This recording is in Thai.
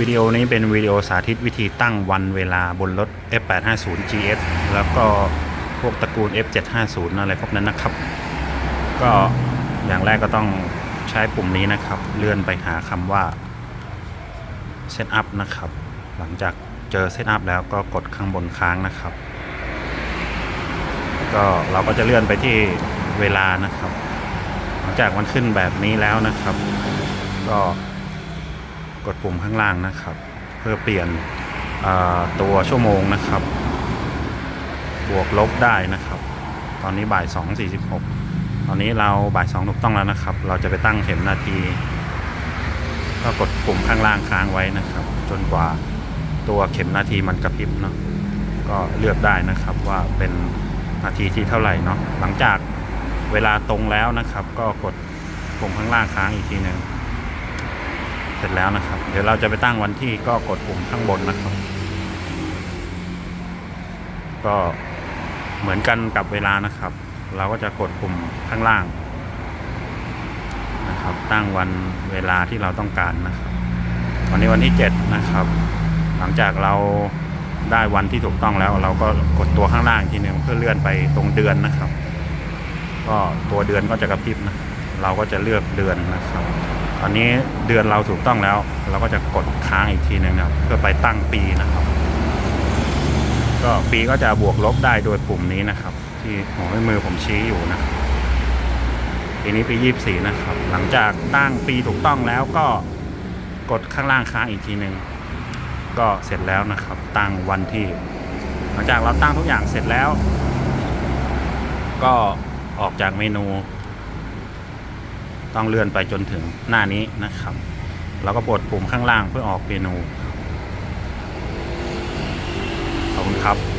วิดีโอนี้เป็นวิดีโอสาธิตวิธีตั้งวันเวลาบนรถ F850 GS แล้วก็พวกตระกูล F750 อะไรพวกนั้นนะครับ ก็อย่างแรกก็ต้องใช้ปุ่มนี้นะครับ เลื่อนไปหาคำว่า Setup นะครับ หลังจากเจอ Setup แล้วก็กดข้างบนค้างนะครับ ก็เราก็จะเลื่อนไปที่เวลานะครับ หลังจากมันขึ้นแบบนี้แล้วนะครับ ก็ กดปุ่มข้างล่างนะครับ เพื่อเปลี่ยนตัวชั่วโมงนะครับ บวกลบได้นะครับ ตอนนี้บ่าย 2.46 ตอนนี้เราบ่าย 2 ถูกต้องแล้วนะครับ เราจะไปตั้งเข็มนาที ก็กดปุ่มข้างล่างค้างไว้นะครับ จนกว่าตัวเข็มนาทีมันกระพริบเนาะก็เลือกได้นะครับว่าเป็นนาทีที่เท่าไหร่เนาะหลังจากเวลาตรงแล้วนะครับ ก็กดปุ่มข้างล่างค้างอีกทีหนึ่ง ร็จแล้วนะครับ เดี๋ยวเราจะไปตั้งวันที่ก็กดปุ่มข้างบนนะครับ ก็เหมือนกันกับเวลานะครับ เราก็จะกดปุ่มข้างล่างนะครับ ตั้งวันเวลาที่เราต้องการนะครับ วันนี้วันที่ 7 นะครับ หลังจากเราได้วันที่ถูกต้องแล้ว เราก็กดตัวข้างล่างอีกทีหนึ่งเพื่อเลื่อนไปตรงเดือนนะครับ ก็ตัวเดือนก็จะกระพริบนะเราก็จะเลือกเดือนนะครับ ตอนนี้เดือนเราถูกต้องแล้ว เราก็จะกดค้างอีกทีหนึ่งนะครับเพื่อไปตั้งปีนะครับ ก็ปีก็จะบวกลบได้โดยปุ่มนี้นะครับ ที่หัวแม่มือผมชี้อยู่นะปีนี้ปียี่สี่นะครับ หลังจากตั้งปีถูกต้องแล้วก็กดข้างล่างค้างอีกทีหนึ่งก็เสร็จแล้วนะครับ ตั้งวันที่ หลังจากเราตั้งทุกอย่างเสร็จแล้ว ก็ออกจากเมนู ต้องเลื่อนไปจนถึงหน้านี้นะครับ แล้วก็กดปุ่มข้างล่างเพื่อออกเมนูขอบคุณครับ